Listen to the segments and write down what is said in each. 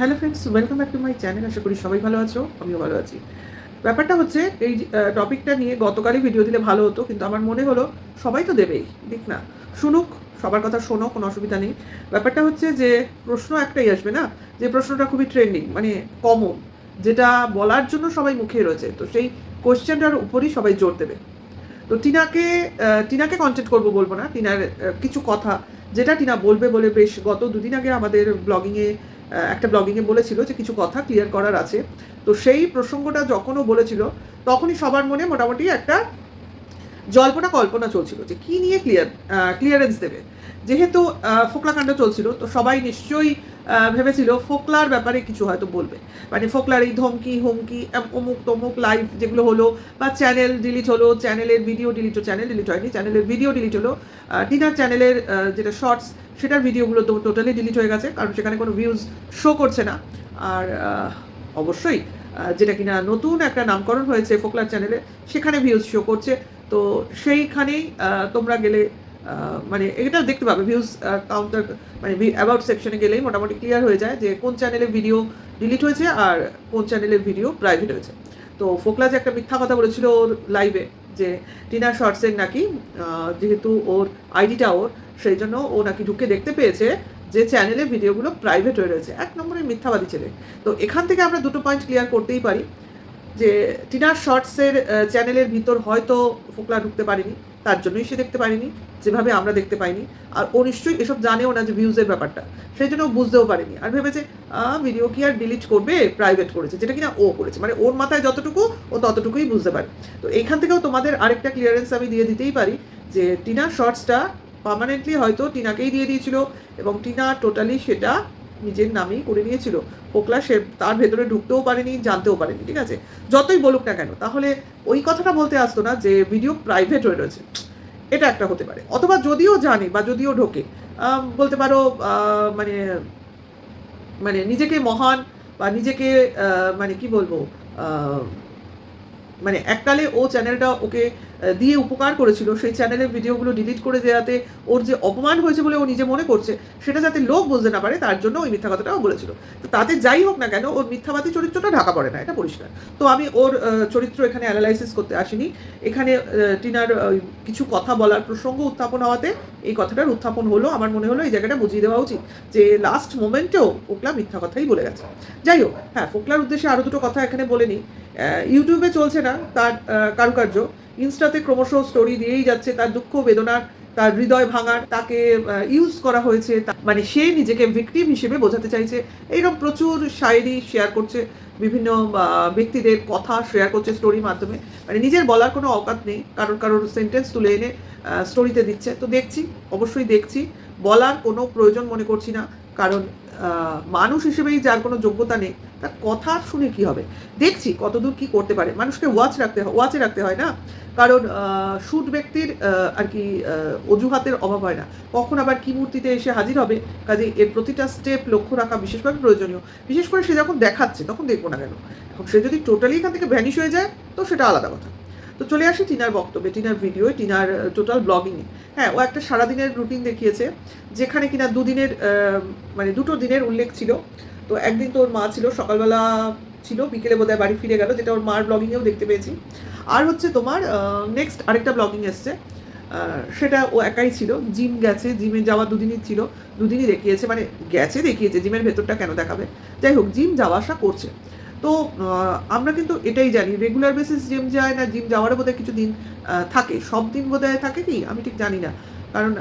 Hello friends welcome back to my channel আশা করি সবাই ভালো আছো, আমিও ভালো আছি। ব্যাপারটা হচ্ছে, এই টপিকটা নিয়ে গতকালই ভিডিও দিলে ভালো হতো, কিন্তু আমার মনে হলো সবাই তো দেবেই দেখ না? শুনুক, সবার কথা শোনো, কোনো অসুবিধা নেই। ব্যাপারটা হচ্ছে যে, প্রশ্ন একটাই আসবে না, যে প্রশ্নটা খুবই ট্রেন্ডিং মানে কমন যেটা বলার জন্য সবাই মুখে রয়েছে, তো সেই কোয়েশ্চেনটার উপরই সবাই জোর দেবে। তো টিনাকে টিনাকে কন্টেন্ট করব বলব না, টিনার কিছু কথা, যেটা টিনা বলবে বলে বেশ গত দুদিন আগে আমাদের ব্লগিংয়ে একটা ব্লগিংয়ে বলেছিল যে কিছু কথা ক্লিয়ার করার আছে। তো সেই প্রসঙ্গটা যখনও বলেছিল, তখনই সবার মনে মোটামুটি একটা জল্পনা কল্পনা চলছিল যে কি নিয়ে ক্লিয়ার ক্লিয়ারেন্স দেবে। যেহেতু ফোকলাকাণ্ড চলছিল, তো সবাই নিশ্চয়ই ভেবেছিল ফোকলার ব্যাপারে কিছু হয়তো বলবে। মানে ফোকলার এই ধমকি, হুমকি অমুক তমুক লাইভ যেগুলো হলো বা চ্যানেল ডিলিট হলো চ্যানেলের ভিডিও ডিলিট চ্যানেল ডিলিট হয়নি চ্যানেলের ভিডিও ডিলিট হলো টিনার চ্যানেলের যেটা শর্টস সেটার ভিডিওগুলো তো টোটালি ডিলিট হয়ে গেছে, কারণ সেখানে কোনো ভিউজ শো করছে না। আর অবশ্যই যেটা কিনা নতুন একটা নামকরণ হয়েছে ফোকলার চ্যানেলে সেখানে ভিউজ শো করছে। তো সেইখানেই তোমরা গেলে মানে এটা দেখতে পাবে ভিউজ কাউন্টার মানে অ্যাবাউট সেকশনে গেলেই মোটামুটি ক্লিয়ার হয়ে যায় যে কোন চ্যানেলে ভিডিও ডিলিট হয়েছে আর কোন চ্যানেলের ভিডিও প্রাইভেট হয়েছে। তো ফোকলা যে একটা মিথ্যা কথা বলেছিল ওর লাইভে যে টিনা শর্টসের নাকি যেহেতু ওর আইডিটা ওর, সেই জন্য ও নাকি ঢুকে দেখতে পেয়েছে যে চ্যানেলে ভিডিওগুলো প্রাইভেট হয়ে রয়েছে। এক নম্বরের মিথ্যাবাদী ছেলে। তো এখান থেকে আমরা দুটো পয়েন্ট ক্লিয়ার করতেই পারি যে টিনার শর্টসের চ্যানেলের ভিতর হয়তো ফোকলা ঢুকতে পারেনি। তার জন্যই সে দেখতে পারেনি, যেভাবে আমরা দেখতে পাইনি। আর ও নিশ্চয়ই এসব জানেও না যে ভিউজের ব্যাপারটা। সেই জন্য ও বুঝতেও পারেনি। আর ভেবেছে ভিডিও কি আর ডিলিট করবে? প্রাইভেট করেছে। যেটা কিনা ও করেছে। মানে ওর মাথায় যতটুকু, ও ততটুকুই বুঝতে পারে। তো এইখান থেকেও তোমাদের আরেকটা ক্লিয়ারেন্স আমি দিয়ে দিতেই পারি, যে টিনার শর্টসটা পার্মানেন্টলি হয়তো টিনাকেই দিয়ে দিয়েছিল এবং টিনা টোটালি সেটা নিজের নামেই করে নিয়েছিল। পোকলা সে তার ভেতরে ঢুকতেও পারেনি, জানতেও পারেনি, ঠিক আছে? যতই বলুক না কেন, তাহলে ওই কথাটা বলতে আসতো না যে ভিডিও প্রাইভেট হয়ে রয়েছে। এটা একটা হতে পারে। অথবা যদিও জানে বা যদিও ঢোকে বলতে পারো মানে মানে নিজেকে মহান বা নিজেকে মানে কি বলব মানে এককালে ও চ্যানেলটা ওকে দিয়ে উপকার করেছিল। সেই চ্যানেলের ভিডিওগুলো ডিলিট করে দেওয়াতে ওর যে অপমান হয়েছে বলে ও নিজে মনে করছে, সেটা যাতে লোক বুঝতে না পারে, তার জন্য ওই মিথ্যা কথাটাও বলেছিল। তো তাতে যাই হোক না কেন, ওর মিথ্যাবাদী চরিত্রটা ঢাকা পড়ে না, এটা পরিষ্কার। তো আমি ওর চরিত্র এখানে অ্যানালাইসিস করতে আসিনি। এখানে টিনার কিছু কথা বলার প্রসঙ্গ উত্থাপন হওয়াতে এই কথাটার উত্থাপন হলো। আমার মনে হলো এই জায়গাটা বুঝিয়ে দেওয়া উচিত যে লাস্ট মোমেন্টেও ফোকলা মিথ্যা কথাই বলে গেছে। যাই হোক হ্যাঁ ফোকলার উদ্দেশ্যে আরও দুটো কথা এখানে বলে নিই। ইউটিউবে চলছে না তার কারুকার্য। ইনস্টাতে ক্রমশ স্টোরি দিয়েই যাচ্ছে, তার দুঃখ বেদনার তার হৃদয় ভাঙার, তাকে ইউজ করা হয়েছে মানে সে নিজেকে ভিকটিম হিসেবে বোঝাতে চাইছে। এইরকম প্রচুর শায়েরি শেয়ার করছে, বিভিন্ন ব্যক্তিদের কথা শেয়ার করছে স্টোরির মাধ্যমে। মানে নিজের বলার কোনো অকাত নেই, কারোর কারোর সেন্টেন্স তুলে এনে স্টোরিতে দিচ্ছে। তো দেখছি, অবশ্যই দেখছি। বলার কোনো প্রয়োজন মনে করছি না। কারণ মানুষ হিসেবেই যার কোনো যোগ্যতা নেই, তার কথা শুনে কি হবে? দেখছি কতদূর কি করতে পারে। মানুষকে ওয়াচ রাখতে হয় ওয়াচে রাখতে হয় না? কারণ শুট ব্যক্তির আর কি অজুহাতের অভাব হয় না। কখন আবার কি মূর্তিতে এসে হাজির হবে? কাজে এর প্রতিটা স্টেপ লক্ষ্য রাখা বিশেষভাবে প্রয়োজনীয়। বিশেষ করে সে যখন দেখাচ্ছে, তখন দেখব না কেন? এখন সে যদি টোটালি এখান থেকে ভ্যানিশ হয়ে যায়, তো সেটা আলাদা কথা। তো চলে আসি টিনার বক্তব্যে, টিনার ভিডিও টিনার টোটাল ব্লগিংয়ে হ্যাঁ ও একটা সারাদিনের রুটিন দেখিয়েছে, যেখানে কিনা দুদিনের মানে দুটো দিনের উল্লেখ ছিল। তো একদিন তো ওর মা ছিল, সকালবেলা ছিল, বিকেলে বোধহয় বাড়ি ফিরে গেল, যেটা ওর মার ব্লগিংয়েও দেখতে পেয়েছি। আর হচ্ছে তোমার নেক্সট আরেকটা ব্লগিং এসছে সেটা ও একাই ছিল। জিম গেছে, জিমে যাওয়া দুদিনই ছিল, দুদিনই দেখিয়েছে মানে গেছে দেখিয়েছে, জিমের ভেতরটা কেন দেখাবে? যাই হোক, জিম যাওয়া আসা করছে। তো আমরা কিন্তু এটাই জানি রেগুলার বেসিস জিম যায় না জিম যাওয়ারও বোধহয় কিছু দিন থাকে। সব দিন বোধহয় থাকে কি? আমি ঠিক জানি না। কারণ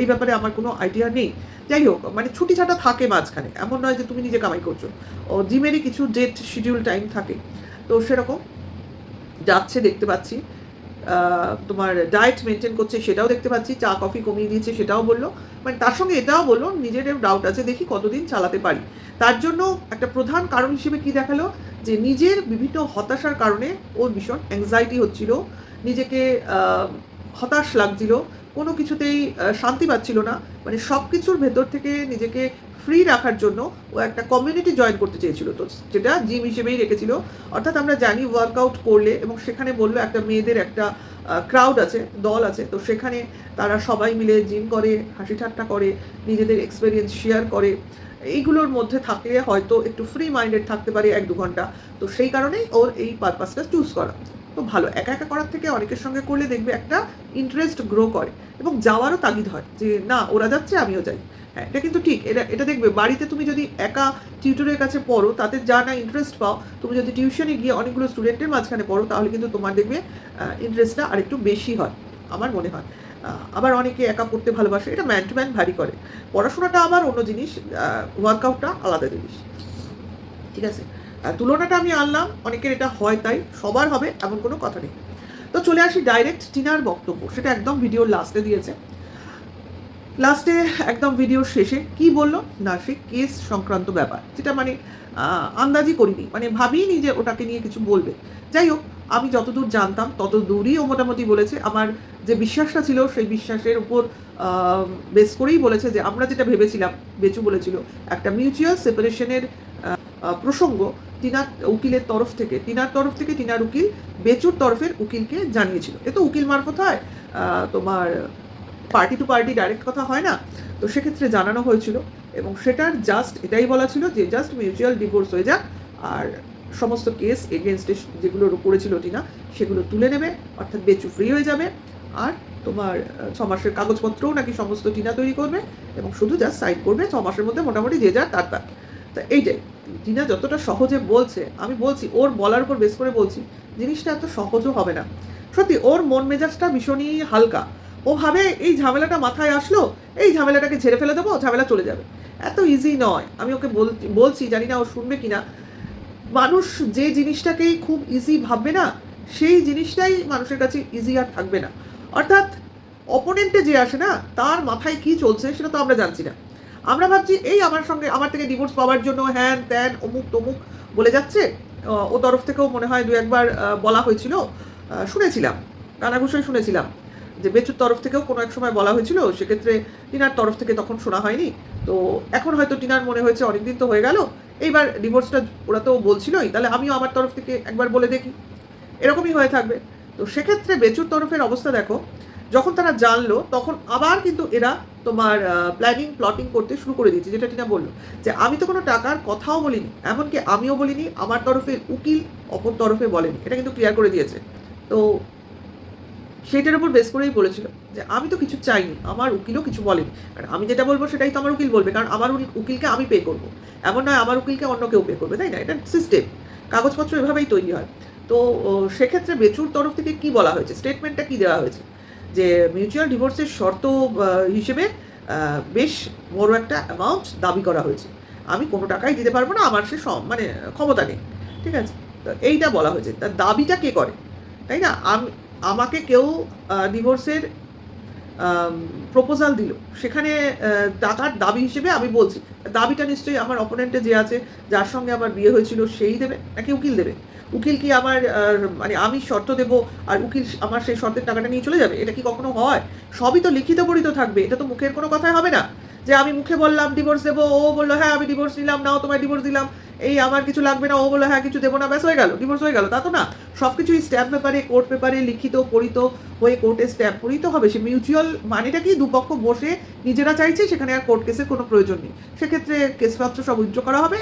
এই ব্যাপারে আমার কোনো আইডিয়া নেই। যাই হোক মানে ছুটি ছাটা থাকে মাঝখানে। এমন নয় যে তুমি নিজে কামাই করছ। ও জিমেরই কিছু ডেট শিডিউল টাইম থাকে। তো সেরকম যাচ্ছে, দেখতে পাচ্ছি। তোমার ডায়েট মেনটেন করছে, সেটাও দেখতে পাচ্ছি, চা কফি কমিয়ে দিয়েছে, সেটাও বলল। মানে তার সঙ্গে এটাও বলল নিজেরও ডাউট আছে, দেখি কতদিন চালাতে পারি। তার জন্য একটা প্রধান কারণ হিসেবে কি দেখাল? যে নিজের বিভিন্ন হতাশার কারণে ওর ভীষণ অ্যাংজাইটি হচ্ছিল, নিজেকে হতাশ লাগছিল, কোনো কিছুতেই শান্তি পাচ্ছিল না। মানে সব কিছুর ভেতর থেকে নিজেকে ফ্রি রাখার জন্য ও একটা কমিউনিটি জয়েন করতে চেয়েছিল। তো যেটা জিম হিসেবেই রেখেছিল। অর্থাৎ আমরা জানি ওয়ার্কআউট করলে এবং সেখানে বলল একটা মেয়েদের একটা ক্রাউড আছে, দল আছে, তো সেখানে তারা সবাই মিলে জিম করে, হাসি ঠাট্টা করে, নিজেদের এক্সপিরিয়েন্স শেয়ার করে। এইগুলোর মধ্যে থাকলে হয়তো একটু ফ্রি মাইন্ডেড থাকতে পারে এক দু ঘণ্টা। তো সেই কারণেই ওর এই পারপাসটা চুজ করা। তো ভালো, একা একা করার থেকে অনেকের সঙ্গে করলে দেখবে একটা ইন্টারেস্ট গ্রো করে এবং যাওয়ারও তাগিদ হয় যে, না, ওরা যাচ্ছে, আমিও যাই। হ্যাঁ এটা কিন্তু ঠিক, এটা এটা দেখবে, বাড়িতে তুমি যদি একা টিউটরের কাছে পড়ো, তাতে যা না ইন্টারেস্ট পাও, তুমি যদি টিউশনে গিয়ে অনেকগুলো স্টুডেন্টের মাঝখানে পড়ো, তাহলে কিন্তু তোমার দেখবে ইন্টারেস্টটা আরেকটু বেশি হয়, আমার মনে হয়। আবার অনেকে একা পড়তে ভালোবাসে, এটা ম্যান টু ম্যান ভারী করে। পড়াশোনাটা আবার অন্য জিনিস ওয়ার্কআউটটা আলাদা জিনিস। ঠিক আছে? তুলনাটা আমি আনলাম অনেকের এটা হয় তাই সবার হবে এমন কোনো কথা নেই। তো চলে আসি ডাইরেক্ট টিনার বক্তব্য সেটা একদম ভিডিওর লাস্টে দিয়েছে। লাস্টে একদম ভিডিওর শেষে কি বলল? না সে কেস সংক্রান্ত ব্যাপার যেটা মানে আহ, আন্দাজি করিনি মানে ভাবিনি যে ওটাকে নিয়ে কিছু বলবে। যাই হোক আমি যতদূর জানতাম তত দূরই ও মোটামুটি বলেছে আমার যে বিশ্বাসটা ছিল সেই বিশ্বাসের উপর বেস করেই বলেছে যে আমরা যেটা ভেবেছিলাম বেচু বলেছিল একটা মিউচুয়াল সেপারেশনের প্রসঙ্গ টিনার উকিলের তরফ থেকে, টিনার তরফ থেকে টিনার উকিল বেচুর তরফের উকিলকে জানিয়েছিল। এ তো উকিল মারফত হয়। তোমার পার্টি টু পার্টি ডাইরেক্ট কথা হয় না। তো সেক্ষেত্রে জানানো হয়েছিল এবং সেটার জাস্ট এটাই বলা ছিল যে জাস্ট মিউচুয়াল ডিভোর্স হয়ে যাক আর সমস্ত কেস এগেনস্টে যেগুলো করেছিল টিনা সেগুলো তুলে নেবে, অর্থাৎ বেচু ফ্রি হয়ে যাবে আর তোমার ছ মাসের কাগজপত্রও নাকি সমস্ত টিনা তৈরি করবে এবং শুধু জাস্ট সাইন করবে, ছ মাসের মধ্যে মোটামুটি যে যার তার তার। তা এইটাই। টিনা যতটা সহজে বলছে, আমি বলছি, ওর বলার উপর বেস করে বলছি, জিনিসটা এত সহজও হবে না। সত্যি, ওর মন মেজাজটা ভীষণই হালকা। ও ভাবে এই ঝামেলাটা মাথায় আসলো, এই ঝামেলাটাকে ঝেড়ে ফেলে দেবো, ঝামেলা চলে যাবে। এত ইজি নয়। আমি ওকে বল- বলছি, জানি না ও শুনবে কিনা। মানুষ যে জিনিসটাকেই খুব ইজি ভাববে না, সেই জিনিসটাই মানুষের কাছে ইজি আর থাকবে না। অর্থাৎ অপোনেন্টে যে আসে না, তার মাথায় কি চলছে সেটা তো আমরা জানছি না। আমরা ভাবছি, এই আমার সঙ্গে, আমার থেকে ডিভোর্স পাওয়ার জন্য হ্যান ত্যান, অমুক তমুক, বলে যাচ্ছে। ও তরফ থেকেও মনে হয় দু একবার বলা হয়েছিল। শুনেছিলাম কানাঘুষোয় শুনেছিলাম যে বেচুর তরফ থেকেও কোনো এক সময় বলা হয়েছিল। সেক্ষেত্রে টিনার তরফ থেকে তখন শোনা হয়নি। তো এখন হয়তো টিনার মনে হয়েছে, অনেকদিন তো হয়ে গেল, এইবার ডিভোর্সটা ওরা তো বলছিলই, তাহলে আমিও আমার তরফ থেকে একবার বলে দেখি। এরকমই হয়ে থাকবে। তো সেক্ষেত্রে বেচুর তরফের অবস্থা দেখো যখন তারা জানলো, তখন আবার কিন্তু এরা তোমার প্ল্যানিং প্লটিং করতে শুরু করে দিয়েছে, যেটা টিনা বলল। যে আমি তো কোনো টাকার কথাও বলিনি, এমনকি আমিও বলিনি, আমার তরফের উকিল অপর তরফে বলেনি। এটা কিন্তু ক্লিয়ার করে দিয়েছে। তো সেটার উপর বেস করেই বলেছিল যে আমি তো কিছু চাইনি, আমার উকিলও কিছু বলেনি। কারণ আমি যেটা বলব সেটাই তো আমার উকিল বলবে, কারণ আমার উকিলকে আমি পে করব। এমন নয় আমার উকিলকে অন্য কেউ পে করবে, তাই না? এটা সিস্টেম কাগজপত্র এভাবেই তৈরি হয়। তো সেক্ষেত্রে বেচুর তরফ থেকে কি বলা হয়েছে? স্টেটমেন্টটা কি দেওয়া হয়েছে? যে মিউচুয়াল ডিভোর্সের শর্ত হিসেবে বেশ বড় একটা অ্যামাউন্ট দাবি করা হয়েছে। আমি কোনো টাকাই দিতে পারব না, আমার সে মানে ক্ষমতা নেই। ঠিক আছে? তো এইটা বলা হয়েছে। তার দাবিটা কে করে? তাই না? আমি, আমাকে কেউ ডিভোর্সের প্রপোজাল দিল। সেখানে টাকার দাবি হিসেবে আমি বলছি, দাবিটা নিশ্চয়ই আমার অপোনেন্টে যে আছে, যার সঙ্গে আমার বিয়ে হয়েছিল সেই দেবে নাকি উকিল দেবে? উকিল কি আমার মানে আমি শর্ত দেবো, আর উকিল আমার সেই শর্তের টাকাটা নিয়ে চলে যাবে? এটা কি কখনো হয়? সবই তো লিখিত পরিত থাকবে, এটা তো মুখের কোনো কথাই হবে না। যে আমি মুখে বললাম ডিভোর্স দেবো, ও বলল হ্যাঁ আমি ডিভোর্স নিলাম, নাও তোমায় ডিভোর্স দিলাম। এই আমার কিছু লাগবে না, ও বলল হ্যাঁ কিছু দেবো না। ব্যাস, হয়ে গেল ডিভোর্স হয়ে গেল। তা তো না সব কিছুই স্ট্যাম্প পেপারে কোর্ট পেপারে লিখিত পরিত হয়ে কোর্টে স্ট্যাম্প পরিত হবে। সে মিউচুয়াল মানেটা কি, দুপক্ষ বসে নিজেরা চাইছে, সেখানে আর কোর্ট কেসের কোনো প্রয়োজন নেই। সেক্ষেত্রে কেসপত্র সব উইথড্র করা হবে,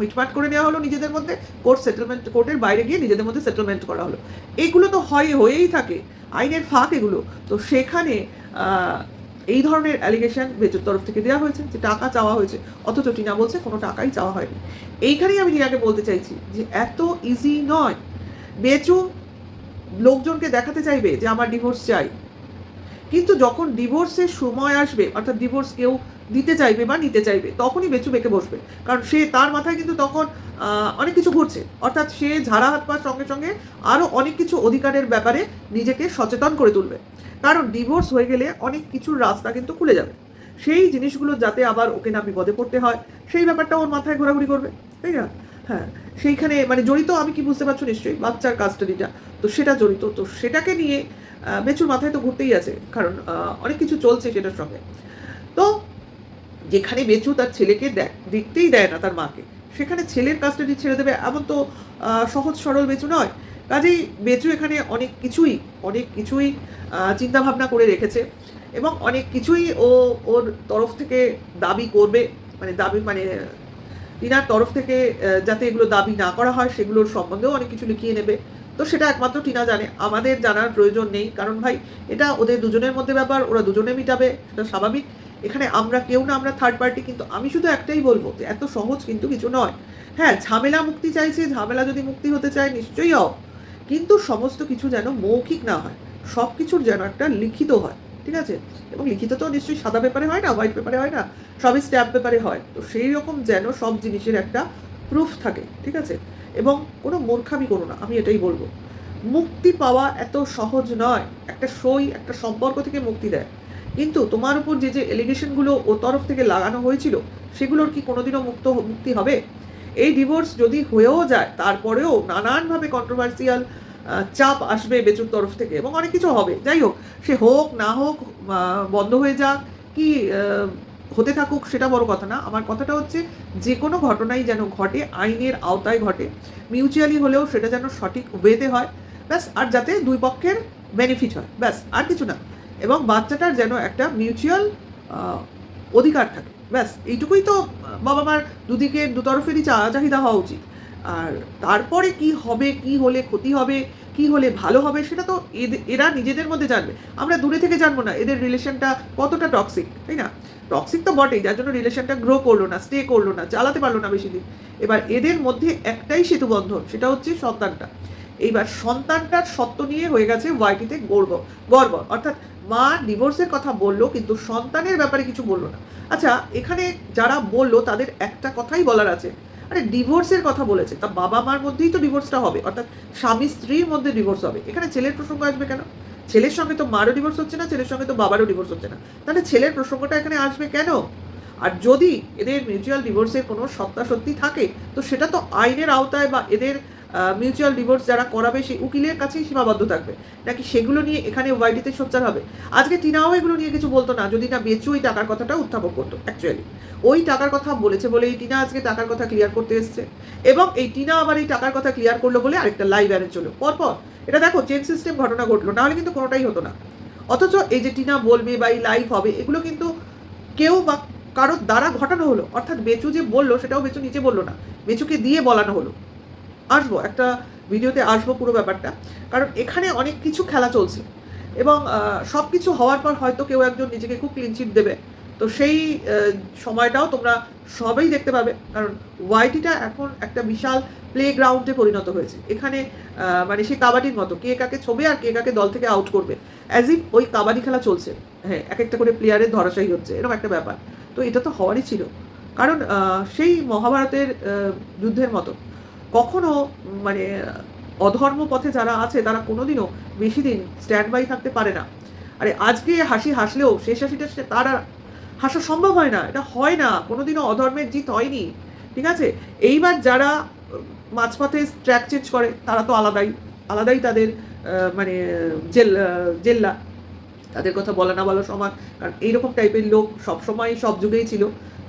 মিটমাট করে নেওয়া হলো নিজেদের মধ্যে কোর্ট সেটেলমেন্ট কোর্টের বাইরে গিয়ে নিজেদের মধ্যে সেটেলমেন্ট করা হলো। এগুলো তো হয়, হয়েই থাকে, আইনের ফাঁক এগুলো। তো সেখানে এই ধরনের অ্যালিগেশন বেচুর তরফ থেকে দেওয়া হয়েছে যে টাকা চাওয়া হয়েছে, অথচ টিনা বলছে কোনো টাকাই চাওয়া হয়নি। এইখানেই আমি টিনাকে বলতে চাইছি যে এত ইজি নয়। বেচু লোকজনকে দেখাতে চাইবে যে আমার ডিভোর্স চাই। কিন্তু যখন ডিভোর্সের সময় আসবে, অর্থাৎ ডিভোর্স কেউ দিতে চাইবে বা নিতে চাইবে, তখনই বেচু বেঁকে বসবে। কারণ সে তার মাথায় কিন্তু তখন অনেক কিছু ঘুরছে। অর্থাৎ সে ঝাড়া হাত পাওয়ার সঙ্গে সঙ্গে আরও অনেক কিছু অধিকারের ব্যাপারে নিজেকে সচেতন করে তুলবে। কারণ ডিভোর্স হয়ে গেলে অনেক কিছুর রাস্তা কিন্তু খুলে যাবে। সেই জিনিসগুলো যাতে আবার ওকে না বিপদে পড়তে হয়, সেই ব্যাপারটা ওর মাথায় ঘোরাঘুরি করবে, তাই না? হ্যাঁ সেইখানে মানে জড়িত আমি কি বুঝতে পারছ নিশ্চয়ই? বাচ্চার কাস্টাডিটা তো সেটা জড়িত। তো সেটাকে নিয়ে বেচুর মাথায় তো ঘুরতেই আছে, কারণ অনেক কিছু চলছে সেটার সঙ্গে। তো যেখানে বেচু তার ছেলেকে দেখ, দেখতেই দেয় না তার মাকে। সেখানে ছেলের কাস্টাডি ছেড়ে দেবে এমন তো সহজ সরল বেচু নয়। কাজেই বেচু এখানে অনেক কিছুই অনেক কিছুই চিন্তা ভাবনা করে রেখেছে এবং অনেক কিছুই ও, ওর তরফ থেকে দাবি করবে মানে দাবি মানে টিনার তরফ থেকে যাতে এগুলো দাবি না করা হয়, সেগুলোর সম্বন্ধেও অনেক কিছু লিখিয়ে নেবে। তো সেটা একমাত্র টিনা জানে। আমাদের জানার প্রয়োজন নেই। কারণ ভাই, এটা ওদের দুজনের মধ্যে ব্যাপার, ওরা দুজনে মিটাবে, সেটা স্বাভাবিক। এখানে আমরা কেউ না, আমরা থার্ড পার্টি কিন্তু আমি শুধু একটাই বলব যে, এত সহজ কিন্তু কিছু নয়। হ্যাঁ ঝামেলা মুক্তি চাইছে, ঝামেলা যদি মুক্তি হতে চায়, নিশ্চয়ই হও কিন্তু সমস্ত কিছু যেন মৌখিক না হয় সব কিছুর যেন একটা লিখিত হয়। ঠিক আছে? এবং লিখিত তো নিশ্চয়ই সাদা পেপারে হয় না, হোয়াইট পেপারে হয় না, সবই স্ট্যাম্প পেপারে হয়। তো সেই রকম যেন সব জিনিসের একটা প্রুফ থাকে, ঠিক আছে? এবং কোনো মূর্খামি করো না, আমি এটাই বলব। মুক্তি পাওয়া এত সহজ নয়, একটা সই, একটা সম্পর্ক থেকে মুক্তি দেয়। কিন্তু তোমার উপর যে যে এলিগেশনগুলো ও তরফ থেকে লাগানো হয়েছিল, সেগুলোর কি কোনোদিনও মুক্ত মুক্তি হবে? এই ডিভোর্স যদি হয়েও যায়, তারপরেও নানানভাবে কন্ট্রোভার্সিয়াল চাপ আসবে বেচুর তরফ থেকে এবং অনেক কিছু হবে। যাই হোক, সে হোক, না হোক বন্ধ হয়ে যাক, কি হতে থাকুক সেটা বড় কথা না। আমার কথাটা হচ্ছে, যে কোনো ঘটনাই যেন ঘটে, আইনের আওতায় ঘটে মিউচুয়ালি হলেও সেটা যেন সঠিক ওয়েতে হয়, ব্যাস, আর যাতে দুই পক্ষের বেনিফিট হয়, ব্যাস, আর কিছু না। এবং বাচ্চাটার যেন একটা মিউচুয়াল অধিকার থাকে, ব্যাস, এইটুকুই তো বাবা মার দুদিকে দুতরফেরই চাহিদা হওয়া উচিত। আর তারপরে কি হবে, কি হলে ক্ষতি হবে, কি হলে ভালো হবে, সেটা তো এরা নিজেদের মধ্যে জানবে। আমরা দূরে থেকে জানব না, এদের রিলেশনটা কতটা টক্সিক তাই না? টক্সিক তো বটেই, যার জন্য রিলেশনটা গ্রো করল না স্টে করল না, চালাতে পারল না বেশি দিন। এবার এদের মধ্যে একটাই সেতু বন্ধন, সেটা হচ্ছে সন্তানটা। এইবার সন্তানটার সত্য নিয়ে হয়ে গেছে ওয়াইটিতে গর্ব গর্ব। অর্থাৎ মা ডিভোর্সের কথা বলল, কিন্তু সন্তানের ব্যাপারে কিছু বলল না। আচ্ছা এখানে যারা বলল, তাদের একটা কথাই বলার আছে। আরে ডিভোর্সের কথা বলেছে। তা বাবা মার মধ্যেই তো ডিভোর্সটা হবে। অর্থাৎ স্বামী স্ত্রীর মধ্যে ডিভোর্স হবে। এখানে ছেলের প্রসঙ্গ আসবে কেন? ছেলের সঙ্গে তো মারও ডিভোর্স হচ্ছে না, ছেলের সঙ্গে তো বাবারও ডিভোর্স হচ্ছে না। তাহলে ছেলের প্রসঙ্গটা এখানে আসবে কেন? আর যদি এদের মিউচুয়াল ডিভোর্সের কোনো সত্তা সত্যি থাকে, তো সেটা তো আইনের আওতায় বা এদের মিউচুয়াল ডিভোর্স যারা করাবে, সেই উকিলের কাছেই সীমাবদ্ধ থাকবে। নাকি সেগুলো নিয়ে এখানে ওয়াইডিতে সোচ্চার হবে? আজকে টিনাও এগুলো নিয়ে কিছু বলতো না, যদি না বেচু ওই টাকার কথাটা উত্থাপন করতো অ্যাকচুয়ালি ওই টাকার কথা বলেছে বলে এই টিনা আজকে টাকার কথা ক্লিয়ার করতে এসছে। এবং এই টিনা আবার এই টাকার কথা ক্লিয়ার করল বলে আরেকটা লাইভ অ্যারেঞ্জ হলো পরপর, এটা দেখো চেন সিস্টেম ঘটনা ঘটলো, নাহলে কিন্তু কোনোটাই হতো না। অথচ এই যে টিনা বলবে বা এই লাইভ হবে, এগুলো কিন্তু কেউ বা কারোর দ্বারা ঘটানো হলো। অর্থাৎ বেচু যে বলল, সেটাও বেচু নিচে বলল না। বেচুকে দিয়ে বলানো হলো। আসব, একটা ভিডিওতে আসব পুরো ব্যাপারটা। কারণ এখানে অনেক কিছু খেলা চলছে। এবং সব কিছু হওয়ার পর হয়তো কেউ একজন নিজেকে খুব ক্লিনচিট দেবে। তো সেই সময়টাও তোমরা সবাই দেখতে পাবে। কারণ ওয়াইটিটা এখন একটা বিশাল প্লে গ্রাউন্ডে পরিণত হয়েছে। এখানে মানে সেই কাবাডির মতো, কে কাকে ছবে আর কে কাকে দল থেকে আউট করবে। অ্যাজ ইফ ওই কাবাডি খেলা চলছে। হ্যাঁ এক একটা করে প্লেয়ারের ধরাশায়ী হচ্ছে, এরকম একটা ব্যাপার। তো এটা তো হওয়ারই ছিল। কারণ সেই মহাভারতের যুদ্ধের মতো। কখনো মানে অধর্ম পথে যারা আছে, তারা কোনোদিনও বেশি দিন স্ট্যান্ড বাই থাকতে পারে না। আরে, আজকে হাসি হাসলেও, শেষ হাসিটা সে তার হাসা সম্ভব হয় না, এটা হয় না, কোনোদিনও অধর্মের জিত হয়নি, ঠিক আছে? এইবার যারা মাঝপথে ট্র্যাক চেঞ্জ করে, তারা তো আলাদাই আলাদাই তাদের মানে জেল জেল্লা। তাদের কথা বলা না বলা সমান, কারণ এইরকম টাইপের লোক সবসময় সব যুগেই ছিল।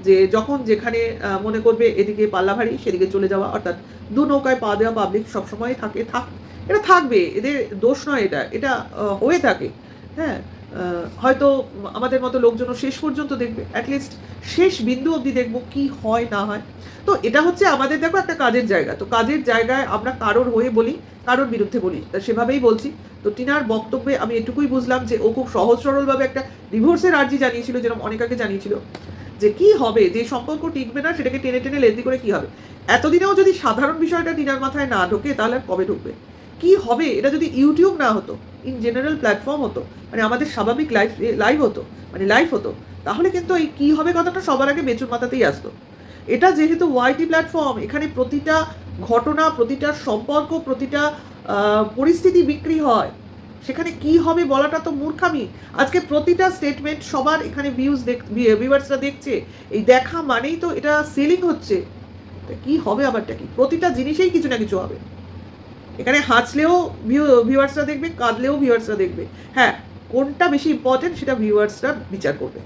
যে যখন যেখানে মনে করবে এদিকে পাল্লা ভারী সেদিকে চলে যাওয়া, অর্থাৎ দু নৌকায় পা দেওয়া পাবলিক সবসময় থাকে, থাক, এটা থাকবে, এদের দোষ নয় এটা এটা হয়ে থাকে হ্যাঁ হয়তো আমাদের মতো লোকজনও শেষ পর্যন্ত দেখবে অ্যাটলিস্ট শেষ বিন্দু অবধি দেখব কি হয়, না হয়, তো এটা হচ্ছে আমাদের দেখো একটা কাজের জায়গা, তো কাজের জায়গায় আমরা কারোর হয়ে বলি, কারোর বিরুদ্ধে বলি, তা সেভাবেই বলছি, তো টিনার বক্তব্যে আমি এটুকুই বুঝলাম যে ও খুব সহজ সরলভাবে একটা ডিভোর্সের আর্জি জানিয়েছিল, যেরকম অনেক আগে জানিয়েছিল যে কি হবে, যে সম্পর্ক টিকবে না, সেটাকে টেনে টেনে লেন্দি করে কি হবে? এতদিনেও যদি সাধারণ বিষয়টা টিনার মাথায় না ঢোকে, তাহলে আর কবে ঢুকবে? কি হবে? এটা যদি ইউটিউব না হতো ইন জেনারেল প্ল্যাটফর্ম হতো মানে আমাদের স্বাভাবিক লাইফ লাইভ হতো মানে লাইভ হতো, তাহলে কিন্তু এই কী হবে কথাটা সবার আগে বেচুর মাথাতেই আসতো। এটা যেহেতু ওয়াইটি প্ল্যাটফর্ম এখানে প্রতিটা ঘটনা, প্রতিটা সম্পর্ক, প্রতিটা পরিস্থিতি বিক্রি হয় সেখানে কি হবে বলাটা তো মূর্খামি। আজকে প্রতিটা স্টেটমেন্ট সবার এখানে ভিউজ দেখ দেখছে। এই দেখা মানেই তো এটা সেলিং হচ্ছে। কি হবে আবারটা কি? প্রতিটা জিনিসেই কিছু না কিছু হবে। এখানে হাসলেও ভিউ ভিউয়ার্সরা দেখবে, কাঁদলেও ভিউয়ার্সরা দেখবে। হ্যাঁ কোনটা বেশি ইম্পর্টেন্ট সেটা ভিউয়ার্সরা বিচার করবে।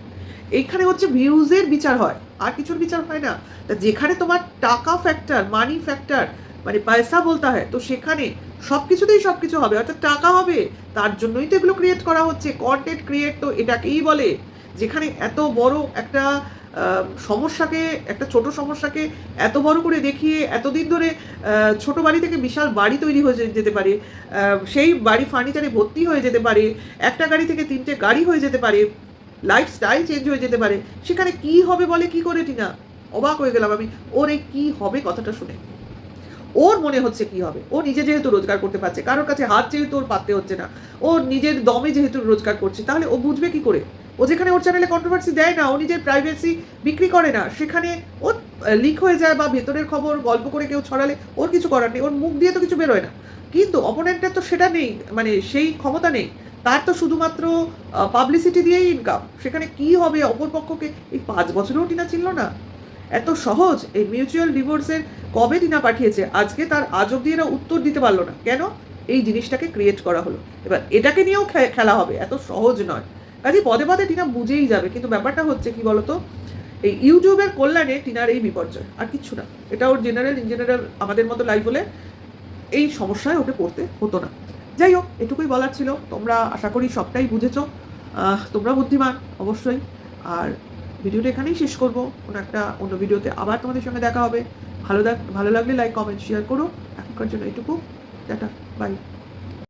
এইখানে হচ্ছে ভিউজের বিচার হয়। আর কিছুর বিচার হয় না। তা যেখানে তোমার টাকা ফ্যাক্টর মানি ফ্যাক্টর মানে পয়সা বলতে হয়, তো সেখানে সব কিছুতেই সব কিছু হবে, অর্থাৎ টাকা হবে, তার জন্যই তো এগুলো ক্রিয়েট করা হচ্ছে কন্টেন্ট ক্রিয়েট তো এটাকেই বলে, যেখানে এত বড় একটা সমস্যাকে, একটা ছোট সমস্যাকে এত বড় করে দেখিয়ে এতদিন ধরে ছোট বাড়ি থেকে বিশাল বাড়ি তৈরি হয়ে যেতে পারে সেই বাড়ি ফার্নিচারে ভর্তি হয়ে যেতে পারে, একটা গাড়ি থেকে তিনটে গাড়ি হয়ে যেতে পারে লাইফস্টাইল চেঞ্জ হয়ে যেতে পারে, সেখানে কি হবে বলে কি করে টিনা? অবাক হয়ে গেলাম আমি, ওর এই কি হবে কথাটা শুনে। ওর মনে হচ্ছে কি হবে? ও নিজে যেহেতু রোজগার করতে পারছে, কারোর কাছে হাত যেহেতু ওর পাততে হচ্ছে না, ও নিজের দমে যেহেতু রোজগার করছে, তাহলে ও বুঝবে কি করে? ও যেখানে ওর চ্যানেলে কন্ট্রোভার্সি দেয় না, ও নিজের প্রাইভেসি বিক্রি করে না, সেখানে ওর লিক হয়ে যায় বা ভেতরের খবর, গল্প করে কেউ ছড়ালে ওর কিছু করার নেই, ওর মুখ দিয়ে তো কিছু বেরোয় না। কিন্তু অপোনেন্টের তো সেটা নেই মানে সেই ক্ষমতা নেই। তার তো শুধুমাত্র পাবলিসিটি দিয়েই ইনকাম সেখানে কি হবে অপরপক্ষকে এই পাঁচ বছরেও টিনা ছিল না। এত সহজ এই মিউচুয়াল ডিভোর্সের কবে টিনা পাঠিয়েছে? আজকে তার আজ অব্দি এরা উত্তর দিতে পারল না। কেন? এই জিনিসটাকে ক্রিয়েট করা হলো। এবার এটাকে নিয়েও খেলা হবে। এত সহজ নয়। কাজে পদে পদে টিনা বুঝেই যাবে। কিন্তু ব্যাপারটা হচ্ছে কি বলতো? এই ইউটিউবের কল্যাণে টিনার এই বিপর্যয়। আর কিচ্ছু না। এটা ওর জেনারেল ইন জেনারেল আমাদের মতো লাইফ হলে এই সমস্যায় ওকে পড়তে হতো না। যাই হোক, এটুকুই বলার ছিল। তোমরা আশা করি সবটাই বুঝেছ। তোমরা বুদ্ধিমান, অবশ্যই। আর ভিডিওটা এখানেই শেষ করব। কোনো একটা অন্য ভিডিওতে আবার তোমাদের সঙ্গে দেখা হবে। ভালো ভালো লাগলে লাইক কমেন্ট শেয়ার করো। এখনকার জন্য এটুকু। Tata bye